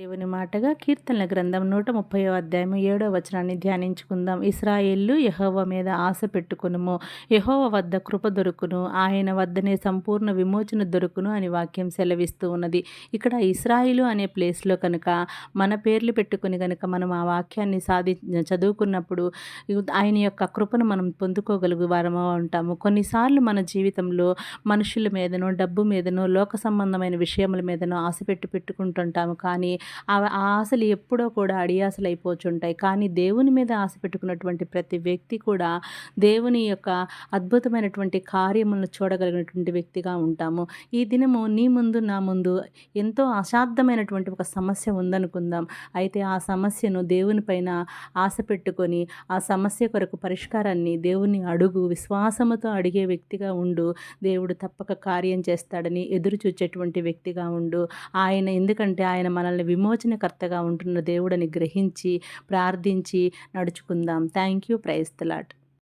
దేవుని మాటగా కీర్తనల గ్రంథం నూట ముప్పై అధ్యాయం ఏడో వచనాన్ని ధ్యానించుకుందాం. ఇస్రాయేళ్ళు యహోవ మీద ఆశ పెట్టుకునుము. యహోవ వద్ద కృప దొరుకును. ఆయన వద్దనే సంపూర్ణ విమోచన దొరుకును అని వాక్యం సెలవిస్తూ ఉన్నది. ఇక్కడ ఇస్రాయిలు అనే ప్లేస్లో కనుక మన పేర్లు పెట్టుకుని కనుక మనం ఆ వాక్యాన్ని సాధి చదువుకున్నప్పుడు ఆయన యొక్క కృపను మనం పొందుకోగలుగు వారము ఉంటాము. కొన్నిసార్లు మన జీవితంలో మనుషుల మీదనో డబ్బు మీదనో లోక సంబంధమైన విషయముల మీదనో ఆశ పెట్టి పెట్టుకుంటుంటాము. కానీ ఆ ఆశలు ఎప్పుడో కూడా అడియాసలు అయిపోతుంటాయి కానీ దేవుని మీద ఆశ పెట్టుకున్నటువంటి ప్రతి వ్యక్తి కూడా దేవుని యొక్క అద్భుతమైనటువంటి కార్యములను చూడగలిగినటువంటి వ్యక్తిగా ఉంటాము. ఈ దినము నీ ముందు నా ముందు ఎంతో అసాధ్యమైనటువంటి ఒక సమస్య ఉందనుకుందాం. అయితే ఆ సమస్యను దేవుని పైన ఆశ పెట్టుకొని ఆ సమస్య కొరకు పరిష్కారాన్ని దేవుని అడుగు విశ్వాసముతో అడిగే వ్యక్తిగా ఉండు. దేవుడు తప్పక కార్యం చేస్తాడని ఎదురు చూచేటువంటి వ్యక్తిగా ఉండు. ఆయన ఎందుకంటే ఆయన మనల్ని విమోచనకర్తగా ఉంటున్న దేవుడని గ్రహించి ప్రార్థించి నడుచుకుందాం. Thank you ప్రైస్తలాట్